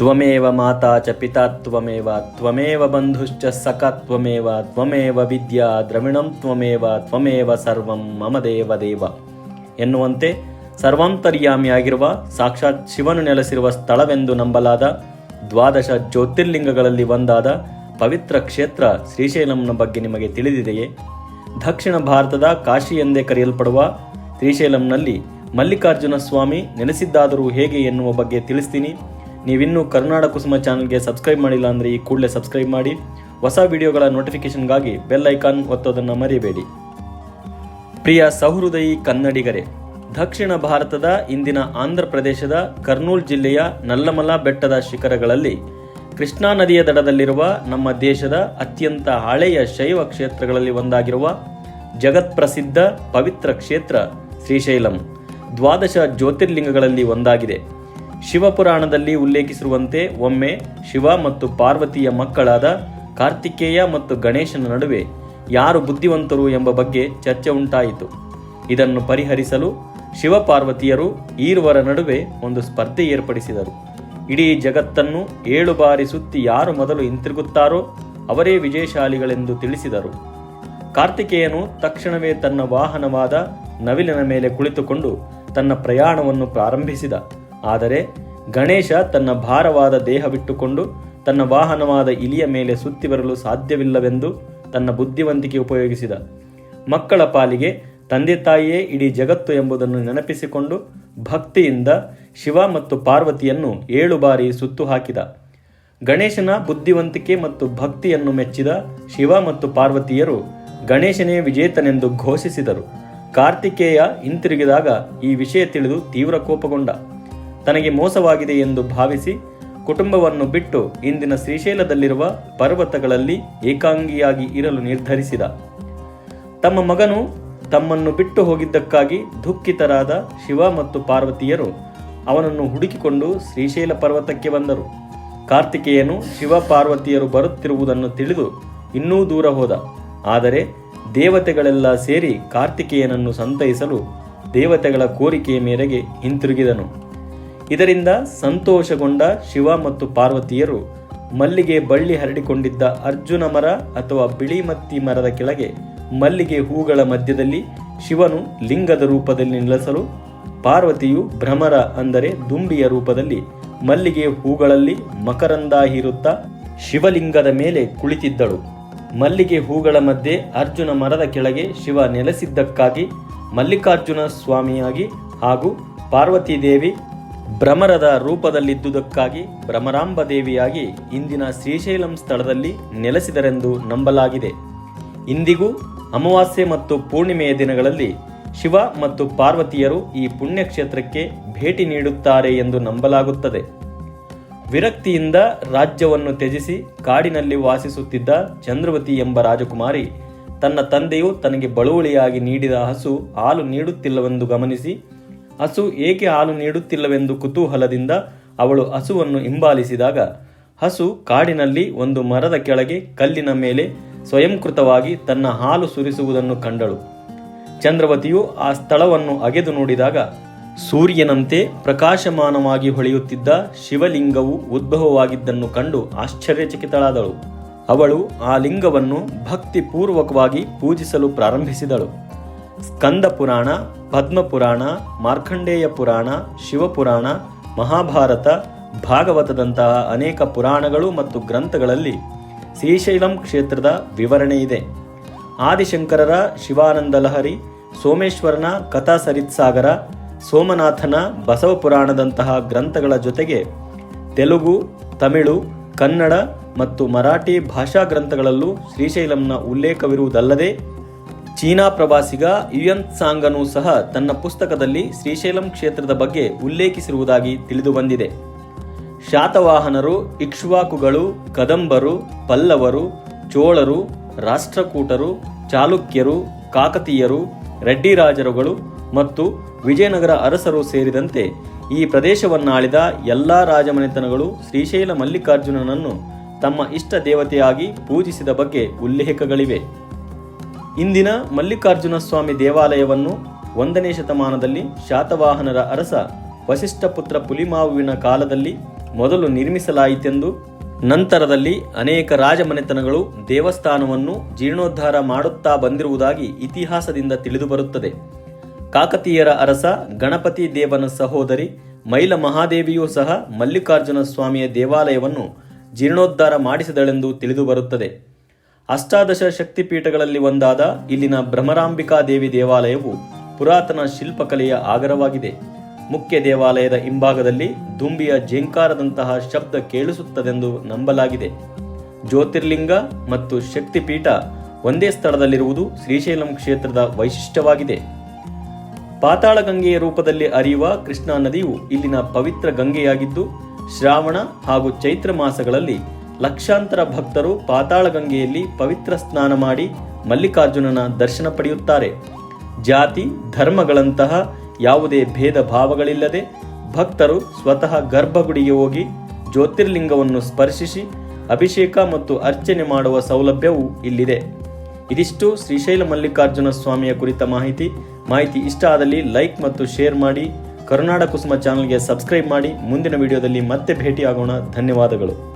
ತ್ವಮೇವ ಮಾತಾ ಚ ಪಿತಾ ತ್ವಮೇವ ತ್ವಮೇವ ಬಂಧುಶ್ಚ ಸಖ ತ್ವಮೇವ ತ್ವಮೇವ ವಿದ್ಯಾ ದ್ರವಿಣಂ ತ್ವಮೇವ ತ್ವಮೇವ ಸರ್ವಂ ಮಮ ದೇವ ದೇವ. ಎನ್ನುವಂತೆ ಸರ್ವಾಂತರ್ಯಾಮಿಯಾಗಿರುವ ಸಾಕ್ಷಾತ್ ಶಿವನು ನೆಲೆಸಿರುವ ಸ್ಥಳವೆಂದು ನಂಬಲಾದ ದ್ವಾದಶ ಜ್ಯೋತಿರ್ಲಿಂಗಗಳಲ್ಲಿ ಒಂದಾದ ಪವಿತ್ರ ಕ್ಷೇತ್ರ ಶ್ರೀಶೈಲಂನ ಬಗ್ಗೆ ನಿಮಗೆ ತಿಳಿದಿದೆಯೇ? ದಕ್ಷಿಣ ಭಾರತದ ಕಾಶಿ ಎಂದೇ ಕರೆಯಲ್ಪಡುವ ಶ್ರೀಶೈಲಂನಲ್ಲಿ ಮಲ್ಲಿಕಾರ್ಜುನ ಸ್ವಾಮಿ ನೆಲೆಸಿದ್ದಾದರೂ ಹೇಗೆ ಎನ್ನುವ ಬಗ್ಗೆ ತಿಳಿಸ್ತೀನಿ. ನೀವಿನ್ನೂ ಕರ್ನಾಡ ಕುಸುಮ ಚಾನಲ್ಗೆ ಸಬ್ಸ್ಕ್ರೈಬ್ ಮಾಡಿಲ್ಲ ಅಂದರೆ ಈ ಕೂಡಲೇ ಸಬ್ಸ್ಕ್ರೈಬ್ ಮಾಡಿ. ಹೊಸ ವಿಡಿಯೋಗಳ ನೋಟಿಫಿಕೇಷನ್ಗಾಗಿ ಬೆಲ್ ಐಕಾನ್ ಒತ್ತೋದನ್ನು ಮರೆಯಬೇಡಿ ಪ್ರಿಯ ಸಹೃದಯಿ ಕನ್ನಡಿಗರೇ, ದಕ್ಷಿಣ ಭಾರತದ, ಇಂದಿನ ಆಂಧ್ರ ಪ್ರದೇಶದ, ಕರ್ನೂಲ್ ಜಿಲ್ಲೆಯ ನಲ್ಲಮಲ ಬೆಟ್ಟದ ಶಿಖರಗಳಲ್ಲಿ ಕೃಷ್ಣಾ ನದಿಯ ದಡದಲ್ಲಿರುವ ನಮ್ಮ ದೇಶದ ಅತ್ಯಂತ ಹಳೆಯ ಶೈವ ಕ್ಷೇತ್ರಗಳಲ್ಲಿ ಒಂದಾಗಿರುವ ಜಗತ್ಪ್ರಸಿದ್ಧ ಪವಿತ್ರ ಕ್ಷೇತ್ರ ಶ್ರೀಶೈಲಂ ದ್ವಾದಶ ಜ್ಯೋತಿರ್ಲಿಂಗಗಳಲ್ಲಿ ಒಂದಾಗಿದೆ. ಶಿವಪುರಾಣದಲ್ಲಿ ಉಲ್ಲೇಖಿಸಿರುವಂತೆ ಒಮ್ಮೆ ಶಿವ ಮತ್ತು ಪಾರ್ವತಿಯ ಮಕ್ಕಳಾದ ಕಾರ್ತಿಕೇಯ ಮತ್ತು ಗಣೇಶನ ನಡುವೆ ಯಾರು ಬುದ್ಧಿವಂತರು ಎಂಬ ಬಗ್ಗೆ ಚರ್ಚೆ ಉಂಟಾಯಿತು. ಇದನ್ನು ಪರಿಹರಿಸಲು ಶಿವಪಾರ್ವತಿಯರು ಈರುವರ ನಡುವೆ ಒಂದು ಸ್ಪರ್ಧೆ ಏರ್ಪಡಿಸಿದರು. ಇಡೀ ಜಗತ್ತನ್ನು ಏಳು ಬಾರಿ ಸುತ್ತಿ ಯಾರು ಮೊದಲು ಹಿಂತಿರುಗುತ್ತಾರೋ ಅವರೇ ವಿಜಯಶಾಲಿಗಳೆಂದು ತಿಳಿಸಿದರು. ಕಾರ್ತಿಕೇಯನು ತಕ್ಷಣವೇ ತನ್ನ ವಾಹನವಾದ ನವಿಲಿನ ಮೇಲೆ ಕುಳಿತುಕೊಂಡು ತನ್ನ ಪ್ರಯಾಣವನ್ನು ಪ್ರಾರಂಭಿಸಿದ. ಆದರೆ ಗಣೇಶ ತನ್ನ ಭಾರವಾದ ದೇಹ ಬಿಟ್ಟುಕೊಂಡು ತನ್ನ ವಾಹನವಾದ ಇಲಿಯ ಮೇಲೆ ಸುತ್ತಿ ಬರಲು ಸಾಧ್ಯವಿಲ್ಲವೆಂದು ತನ್ನ ಬುದ್ಧಿವಂತಿಕೆ ಉಪಯೋಗಿಸಿದ. ಮಕ್ಕಳ ಪಾಲಿಗೆ ತಂದೆ ತಾಯಿಯೇ ಇಡೀ ಜಗತ್ತು ಎಂಬುದನ್ನು ನೆನಪಿಸಿಕೊಂಡು ಭಕ್ತಿಯಿಂದ ಶಿವ ಮತ್ತು ಪಾರ್ವತಿಯನ್ನು ಏಳು ಬಾರಿ ಸುತ್ತು ಹಾಕಿದ. ಗಣೇಶನ ಬುದ್ಧಿವಂತಿಕೆ ಮತ್ತು ಭಕ್ತಿಯನ್ನು ಮೆಚ್ಚಿದ ಶಿವ ಮತ್ತು ಪಾರ್ವತಿಯರು ಗಣೇಶನೇ ವಿಜೇತನೆಂದು ಘೋಷಿಸಿದರು. ಕಾರ್ತಿಕೇಯ ಹಿಂತಿರುಗಿದಾಗ ಈ ವಿಷಯ ತಿಳಿದು ತೀವ್ರ ಕೋಪಗೊಂಡ. ತನಗೆ ಮೋಸವಾಗಿದೆ ಎಂದು ಭಾವಿಸಿ ಕುಟುಂಬವನ್ನು ಬಿಟ್ಟು ಇಂದಿನ ಶ್ರೀಶೈಲದಲ್ಲಿರುವ ಪರ್ವತಗಳಲ್ಲಿ ಏಕಾಂಗಿಯಾಗಿ ಇರಲು ನಿರ್ಧರಿಸಿದ. ತಮ್ಮ ಮಗನು ತಮ್ಮನ್ನು ಬಿಟ್ಟು ಹೋಗಿದ್ದಕ್ಕಾಗಿ ದುಃಖಿತರಾದ ಶಿವ ಮತ್ತು ಪಾರ್ವತಿಯರು ಅವನನ್ನು ಹುಡುಕಿಕೊಂಡು ಶ್ರೀಶೈಲ ಪರ್ವತಕ್ಕೆ ಬಂದರು. ಕಾರ್ತಿಕೇಯನು ಶಿವ ಪಾರ್ವತಿಯರು ಬರುತ್ತಿರುವುದನ್ನು ತಿಳಿದು ಇನ್ನೂ ದೂರ ಹೋದ. ಆದರೆ ದೇವತೆಗಳೆಲ್ಲ ಸೇರಿ ಕಾರ್ತಿಕೇಯನನ್ನು ಸಂತೈಸಲು ದೇವತೆಗಳ ಕೋರಿಕೆಯ ಮೇರೆಗೆ ಹಿಂತಿರುಗಿದನು. ಇದರಿಂದ ಸಂತೋಷಗೊಂಡ ಶಿವ ಮತ್ತು ಪಾರ್ವತಿಯರು ಮಲ್ಲಿಗೆ ಬಳ್ಳಿ ಹರಡಿಕೊಂಡಿದ್ದ ಅರ್ಜುನ ಮರ ಅಥವಾ ಬಿಳಿಮತ್ತಿ ಮರದ ಕೆಳಗೆ ಮಲ್ಲಿಗೆ ಹೂಗಳ ಮಧ್ಯದಲ್ಲಿ ಶಿವನು ಲಿಂಗದ ರೂಪದಲ್ಲಿ ನಿಲ್ಲಿಸಲು ಪಾರ್ವತಿಯು ಭ್ರಮರ ಅಂದರೆ ದುಂಬಿಯ ರೂಪದಲ್ಲಿ ಮಲ್ಲಿಗೆ ಹೂಗಳಲ್ಲಿ ಮಕರಂದ ಹೀರುತ್ತಾ ಶಿವಲಿಂಗದ ಮೇಲೆ ಕುಳಿತಿದ್ದಳು. ಮಲ್ಲಿಗೆ ಹೂಗಳ ಮಧ್ಯೆ ಅರ್ಜುನ ಮರದ ಕೆಳಗೆ ಶಿವ ನೆಲೆಸಿದ್ದಕ್ಕಾಗಿ ಮಲ್ಲಿಕಾರ್ಜುನ ಸ್ವಾಮಿಯಾಗಿ ಹಾಗೂ ಪಾರ್ವತಿ ದೇವಿ ಭ್ರಮರದ ರೂಪದಲ್ಲಿದ್ದುದಕ್ಕಾಗಿ ಭ್ರಮರಾಂಬ ದೇವಿಯಾಗಿ ಇಂದಿನ ಶ್ರೀಶೈಲಂ ಸ್ಥಳದಲ್ಲಿ ನೆಲೆಸಿದರೆಂದು ನಂಬಲಾಗಿದೆ. ಇಂದಿಗೂ ಅಮಾವಾಸ್ಯೆ ಮತ್ತು ಪೂರ್ಣಿಮೆಯ ದಿನಗಳಲ್ಲಿ ಶಿವ ಮತ್ತು ಪಾರ್ವತಿಯರು ಈ ಪುಣ್ಯಕ್ಷೇತ್ರಕ್ಕೆ ಭೇಟಿ ನೀಡುತ್ತಾರೆ ಎಂದು ನಂಬಲಾಗುತ್ತದೆ. ವಿರಕ್ತಿಯಿಂದ ರಾಜ್ಯವನ್ನು ತ್ಯಜಿಸಿ ಕಾಡಿನಲ್ಲಿ ವಾಸಿಸುತ್ತಿದ್ದ ಚಂದ್ರವತಿ ಎಂಬ ರಾಜಕುಮಾರಿ ತನ್ನ ತಂದೆಯು ತನಗೆ ಬಳುವಳಿಯಾಗಿ ನೀಡಿದ ಹಸು ಹಾಲು ನೀಡುತ್ತಿಲ್ಲವೆಂದು ಗಮನಿಸಿ ಹಸು ಏಕೆ ಹಾಲು ನೀಡುತ್ತಿಲ್ಲವೆಂದು ಕುತೂಹಲದಿಂದ ಅವಳು ಹಸುವನ್ನು ಹಿಂಬಾಲಿಸಿದಾಗ, ಹಸು ಕಾಡಿನಲ್ಲಿ ಒಂದು ಮರದ ಕೆಳಗೆ ಕಲ್ಲಿನ ಮೇಲೆ ಸ್ವಯಂಕೃತವಾಗಿ ತನ್ನ ಹಾಲು ಸುರಿಸುವುದನ್ನು ಕಂಡಳು. ಚಂದ್ರವತಿಯು ಆ ಸ್ಥಳವನ್ನು ಅಗೆದು ನೋಡಿದಾಗ, ಸೂರ್ಯನಂತೆ ಪ್ರಕಾಶಮಾನವಾಗಿ ಹೊಳೆಯುತ್ತಿದ್ದ ಶಿವಲಿಂಗವು ಉದ್ಭವವಾಗಿದ್ದನ್ನು ಕಂಡು ಆಶ್ಚರ್ಯಚಕಿತಳಾದಳು. ಅವಳು ಆ ಲಿಂಗವನ್ನು ಭಕ್ತಿಪೂರ್ವಕವಾಗಿ ಪೂಜಿಸಲು ಪ್ರಾರಂಭಿಸಿದಳು. ಸ್ಕಂದ ಪುರಾಣ ಪದ್ಮಪುರಾಣ, ಮಾರ್ಕಂಡೇಯ ಪುರಾಣ, ಶಿವಪುರಾಣ, ಮಹಾಭಾರತ, ಭಾಗವತದಂತಹ ಅನೇಕ ಪುರಾಣಗಳು ಮತ್ತು ಗ್ರಂಥಗಳಲ್ಲಿ ಶ್ರೀಶೈಲಂ ಕ್ಷೇತ್ರದ ವಿವರಣೆ ಇದೆ. ಆದಿಶಂಕರರ ಶಿವಾನಂದ ಲಹರಿ, ಸೋಮೇಶ್ವರನ ಕಥಾ ಸರಿತ್ಸಾಗರ ಸೋಮನಾಥನ ಬಸವ ಪುರಾಣದಂತಹ ಗ್ರಂಥಗಳ ಜೊತೆಗೆ ತೆಲುಗು, ತಮಿಳು, ಕನ್ನಡ ಮತ್ತು ಮರಾಠಿ ಭಾಷಾ ಗ್ರಂಥಗಳಲ್ಲೂ ಶ್ರೀಶೈಲಂನ ಉಲ್ಲೇಖವಿರುವುದಲ್ಲದೆ ಚೀನಾ ಪ್ರವಾಸಿಗ ಯುಯನ್ ಸಾಂಗನು ಸಹ ತನ್ನ ಪುಸ್ತಕದಲ್ಲಿ ಶ್ರೀಶೈಲಂ ಕ್ಷೇತ್ರದ ಬಗ್ಗೆ ಉಲ್ಲೇಖಿಸಿರುವುದಾಗಿ ತಿಳಿದುಬಂದಿದೆ. ಶಾತವಾಹನರು, ಇಕ್ಷ್ವಾಕುಗಳು, ಕದಂಬರು, ಪಲ್ಲವರು, ಚೋಳರು, ರಾಷ್ಟ್ರಕೂಟರು, ಚಾಲುಕ್ಯರು, ಕಾಕತೀಯರು ರೆಡ್ಡಿ ರಾಜರುಗಳು ಮತ್ತು ವಿಜಯನಗರ ಅರಸರು ಸೇರಿದಂತೆ ಈ ಪ್ರದೇಶವನ್ನಾಳಿದ ಎಲ್ಲ ರಾಜಮನೆತನಗಳು ಶ್ರೀಶೈಲ ಮಲ್ಲಿಕಾರ್ಜುನನನ್ನು ತಮ್ಮ ಇಷ್ಟ ದೇವತೆಯಾಗಿ ಪೂಜಿಸಿದ ಬಗ್ಗೆ ಉಲ್ಲೇಖಗಳಿವೆ. ಇಂದಿನ ಮಲ್ಲಿಕಾರ್ಜುನ ಸ್ವಾಮಿ ದೇವಾಲಯವನ್ನು ಒಂದನೇ ಶತಮಾನದಲ್ಲಿ ಶಾತವಾಹನರ ಅರಸ ವಶಿಷ್ಠಪುತ್ರ ಪುಲಿಮಾವುವಿನ ಕಾಲದಲ್ಲಿ ಮೊದಲು ನಿರ್ಮಿಸಲಾಯಿತೆಂದು, ನಂತರದಲ್ಲಿ ಅನೇಕ ರಾಜಮನೆತನಗಳು ದೇವಸ್ಥಾನವನ್ನು ಜೀರ್ಣೋದ್ಧಾರ ಮಾಡುತ್ತಾ ಬಂದಿರುವುದಾಗಿ ಇತಿಹಾಸದಿಂದ ತಿಳಿದುಬರುತ್ತದೆ. ಕಾಕತೀಯರ ಅರಸ ಗಣಪತಿ ದೇವನ ಸಹೋದರಿ ಮೈಲ ಮಹಾದೇವಿಯೂ ಸಹ ಮಲ್ಲಿಕಾರ್ಜುನ ಸ್ವಾಮಿಯ ದೇವಾಲಯವನ್ನು ಜೀರ್ಣೋದ್ಧಾರ ಮಾಡಿಸಿದಳೆಂದು ತಿಳಿದುಬರುತ್ತದೆ. ಅಷ್ಟಾದಶ ಶಕ್ತಿಪೀಠಗಳಲ್ಲಿ ಒಂದಾದ ಇಲ್ಲಿನ ಭ್ರಮರಾಂಬಿಕಾ ದೇವಿ ದೇವಾಲಯವು ಪುರಾತನ ಶಿಲ್ಪಕಲೆಯ ಆಗರವಾಗಿದೆ. ಮುಖ್ಯ ದೇವಾಲಯದ ಹಿಂಭಾಗದಲ್ಲಿ ದುಂಬಿಯ ಜೇಂಕಾರದಂತಹ ಶಬ್ದ ಕೇಳಿಸುತ್ತದೆಂದು ನಂಬಲಾಗಿದೆ. ಜ್ಯೋತಿರ್ಲಿಂಗ ಮತ್ತು ಶಕ್ತಿಪೀಠ ಒಂದೇ ಸ್ಥಳದಲ್ಲಿರುವುದು ಶ್ರೀಶೈಲಂ ಕ್ಷೇತ್ರದ ವೈಶಿಷ್ಟ್ಯವಾಗಿದೆ. ಪಾತಾಳ ಗಂಗೆಯ ರೂಪದಲ್ಲಿ ಹರಿಯುವ ಕೃಷ್ಣಾ ನದಿಯು ಇಲ್ಲಿನ ಪವಿತ್ರ ಗಂಗೆಯಾಗಿದ್ದು ಶ್ರಾವಣ ಹಾಗೂ ಚೈತ್ರ ಮಾಸಗಳಲ್ಲಿ ಲಕ್ಷಾಂತರ ಭಕ್ತರು ಪಾತಾಳ ಗಂಗೆಯಲ್ಲಿ ಪವಿತ್ರ ಸ್ನಾನ ಮಾಡಿ ಮಲ್ಲಿಕಾರ್ಜುನನ ದರ್ಶನ ಪಡೆಯುತ್ತಾರೆ. ಜಾತಿ, ಧರ್ಮಗಳಂತಹ ಯಾವುದೇ ಭೇದ ಭಾವಗಳಿಲ್ಲದೆ ಭಕ್ತರು ಸ್ವತಃ ಗರ್ಭಗುಡಿಗೆ ಹೋಗಿ ಜ್ಯೋತಿರ್ಲಿಂಗವನ್ನು ಸ್ಪರ್ಶಿಸಿ ಅಭಿಷೇಕ ಮತ್ತು ಅರ್ಚನೆ ಮಾಡುವ ಸೌಲಭ್ಯವೂ ಇಲ್ಲಿದೆ. ಇದಿಷ್ಟು ಶ್ರೀಶೈಲ ಮಲ್ಲಿಕಾರ್ಜುನ ಸ್ವಾಮಿಯ ಕುರಿತ ಮಾಹಿತಿ. ಮಾಹಿತಿ ಇಷ್ಟ ಆದಲ್ಲಿ ಲೈಕ್ ಮತ್ತು ಶೇರ್ ಮಾಡಿ. ಕರುನಾಡ ಕುಸುಮ ಚಾನಲ್ಗೆ ಸಬ್ಸ್ಕ್ರೈಬ್ ಮಾಡಿ. ಮುಂದಿನ ವಿಡಿಯೋದಲ್ಲಿ ಮತ್ತೆ ಭೇಟಿಯಾಗೋಣ. ಧನ್ಯವಾದಗಳು.